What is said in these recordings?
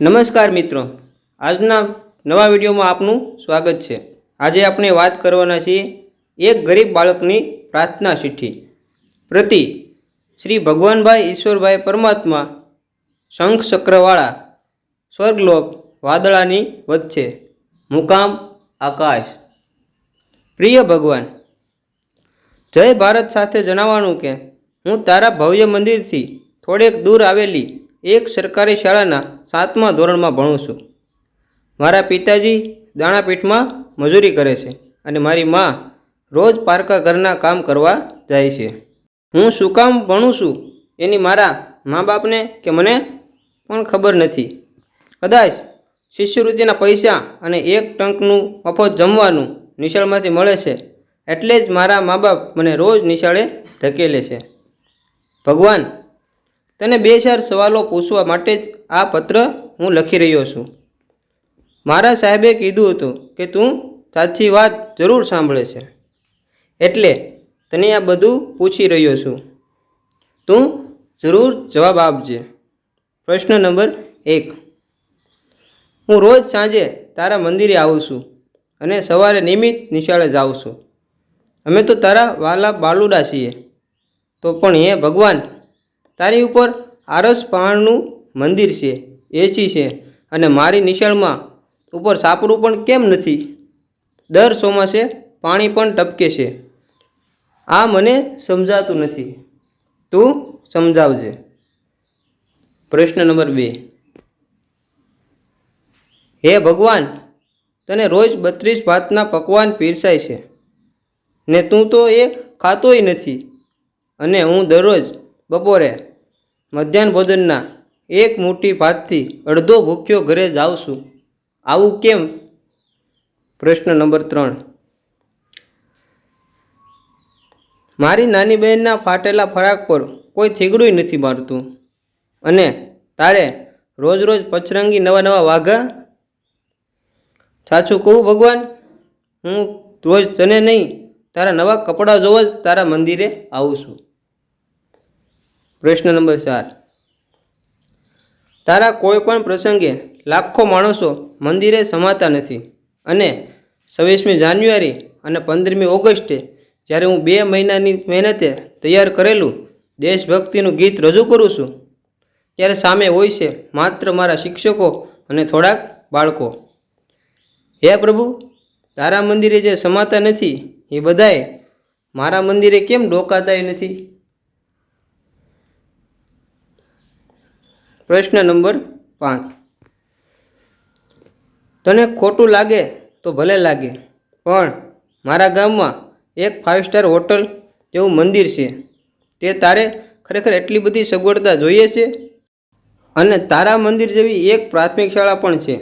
નમસ્કાર મિત્રો. આજના નવા વિડીયોમાં આપનું સ્વાગત છે. આજે આપણે વાત કરવાના છીએ એક ગરીબ બાળકની પ્રાર્થના ચિઠ્ઠી. પ્રતિ શ્રી ભગવાનભાઈ ઈશ્વરભાઈ પરમાત્મા શંખ ચક્રવાળા સ્વર્ગલોક વાદળાની વચ્ચે મુકામ આકાશ. પ્રિય ભગવાન, જય ભારત સાથે જણાવવાનું કે હું તારા ભવ્ય મંદિરથી થોડેક દૂર આવેલી એક સરકારી શાળાના સાતમા ધોરણમાં ભણું છું. મારા પિતાજી દાણાપીઠમાં મજૂરી કરે છે અને મારી મા રોજ પારકા ઘરના કામ કરવા જાય છે. હું શું કામ ભણું છું એની મારા મા બાપને કે મને પણ ખબર નથી. કદાચ શિષ્યવૃત્તિના પૈસા અને એક ટંકનું મફત જમવાનું નિશાળમાંથી મળે છે એટલે જ મારા મા બાપ મને રોજ નિશાળે ધકેલે છે. ભગવાન તને બે ચાર સવાલો પૂછવા માટે જ આ પત્ર હું લખી રહ્યો છું. મારા સાહેબે કીધું હતું કે તું સાચી વાત જરૂર સાંભળે છે. એટલે તને આ બધું પૂછી રહ્યો છું. તું જરૂર જવાબ આપજે. પ્રશ્ન નંબર એક. હું રોજ સાંજે તારા મંદિરે આવું છું અને સવારે નિયમિત નિશાળે જાઉં છું. અમે તો તારા વાલા બાલુડા છીએ. તો પણ હે ભગવાન તારી ઉપર આરસ પહાણનું મંદિર છે, એસી છે અને મારી નિશાળમાં ઉપર સાપરું પણ કેમ નથી? દર ચોમાસે પાણી પણ ટપકે છે. આ મને સમજાતું નથી. તું સમજાવજે. પ્રશ્ન નંબર બે. હે ભગવાન, તને રોજ બત્રીસ ભાતના પકવાન પીરસાય છે ને તું તો એ ખાતોય નથી અને હું દરરોજ બપોરે મધ્યાહન ભોજનના એક મુઠ્ઠી ભાતથી અડધો ભૂખ્યો ઘરે જાઉં છું. આવું કેમ? પ્રશ્ન નંબર ત્રણ. મારી નાની બહેનના ફાટેલા ફરાક પર કોઈ થીગડું નથી મારતું અને તારે રોજ રોજ પચરંગી નવા નવા વાઘા? સાચું કહું ભગવાન, હું રોજ તને નહીં, તારા નવા કપડાં જોવા જ તારા મંદિરે આવું છું. પ્રશ્ન નંબર ચાર. તારા કોઈ પણ પ્રસંગે લાખો માણસો મંદિરે સમાતા નથી અને છવ્વીસમી જાન્યુઆરી અને પંદરમી ઓગસ્ટે જ્યારે હું બે મહિનાની મહેનતે તૈયાર કરેલું દેશભક્તિનું ગીત રજૂ કરું છું, ત્યારે સામે હોય છે માત્ર મારા શિક્ષકો અને થોડાક બાળકો. હે પ્રભુ, તારા મંદિરે જે સમાતા નથી એ બધાએ મારા મંદિરે કેમ ડોકાતાય નથી? પ્રશ્ન નંબર પાંચ. તને ખોટું લાગે તો ભલે લાગે, પણ મારા ગામમાં એક ફાઇવ સ્ટાર હોટલ જેવું મંદિર છે. તે તારે ખરેખર એટલી બધી સગવડતા જોઈએ છે? અને તારા મંદિર જેવી એક પ્રાથમિક શાળા પણ છે.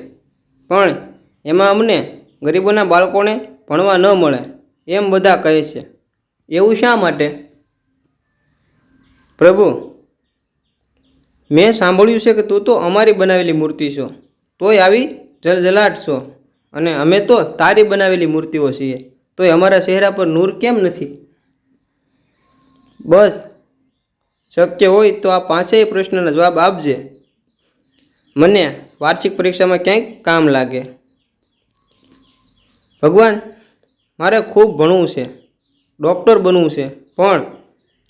પણ એમાં અમને ગરીબોના બાળકોને ભણવા ન મળે, એમ બધા કહે છે. એવું શા માટે? પ્રભુ મેં સાંભળ્યું છે કે તું તો અમારી બનાવેલી મૂર્તિ છો. તોય આવી જલજલાટ છો. અને અમે તો તારી બનાવેલી મૂર્તિઓ છીએ. તોય અમારા ચહેરા પર નૂર કેમ નથી? બસ. શક્ય હોય તો આ પાંચેય પ્રશ્નના જવાબ આપજે. મને વાર્ષિક પરીક્ષામાં ક્યાંક કામ લાગે. ભગવાન, મારે ખૂબ ભણવું છે. ડૉક્ટર બનવું છે. પણ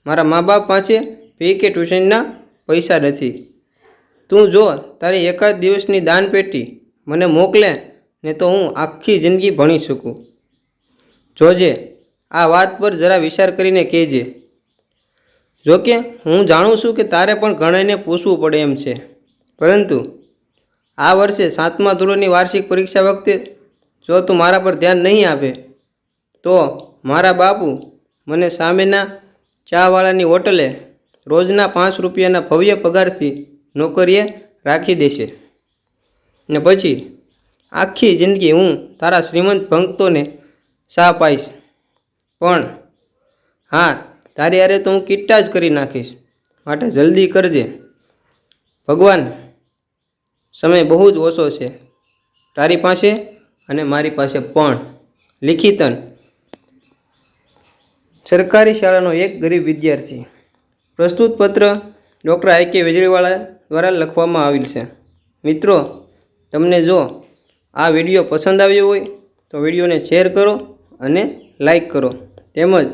મારા મા બાપ પાસે ફી કે ટ્યુશનના પૈસા નથી. તું જો, તારી એકાદ દિવસની દાન પેટી મને મોકલે ને તો હું આખી જિંદગી ભણી શકું. જોજે, આ વાત પર જરા વિચાર કરીને કહેજે. જોકે હું જાણું છું કે તારે પણ ઘણાને પૂછવું પડે એમ છે. પરંતુ, આ વર્ષે સાતમા ધોરણની વાર્ષિક પરીક્ષા વખતે જો તું મારા પર ધ્યાન નહીં આપે, તો મારા બાપુ મને સામેના ચાવાળાની હોટલે રોજના પાંચ રૂપિયાના ભવ્ય પગારથી નોકરીએ રાખી દેશે. ને પછી, આખી જિંદગી હું તારા શ્રીમંત ભક્તોને ચા પાઈશ. પણ, હા, તારી અરે તો હું કિટ્ટા જ કરી નાખીશ. માટે જલ્દી કરજે. ભગવાન, સમય બહુ જ ઓછો છે. તારી પાસે અને મારી પાસે પણ. લિખિતન. સરકારી શાળાનો એક ગરીબ વિદ્યાર્થી. પ્રસ્તુત પત્ર ડૉક્ટર આઈ કે વેજરીવાળા દ્વારા લખવામાં આવેલ છે. મિત્રો, તમને જો આ વીડિયો પસંદ આવ્યો હોય, તો વિડીયોને શેર કરો અને લાઈક કરો. તેમજ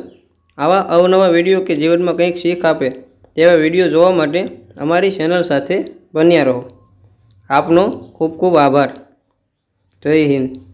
આવા અવનવા વીડિયો કે જીવનમાં કંઈક શીખ આપે, તેવા વીડિયો જોવા માટે અમારી ચેનલ સાથે બન્યા રહો. આપનો ખૂબ ખૂબ આભાર. જય હિન્દ.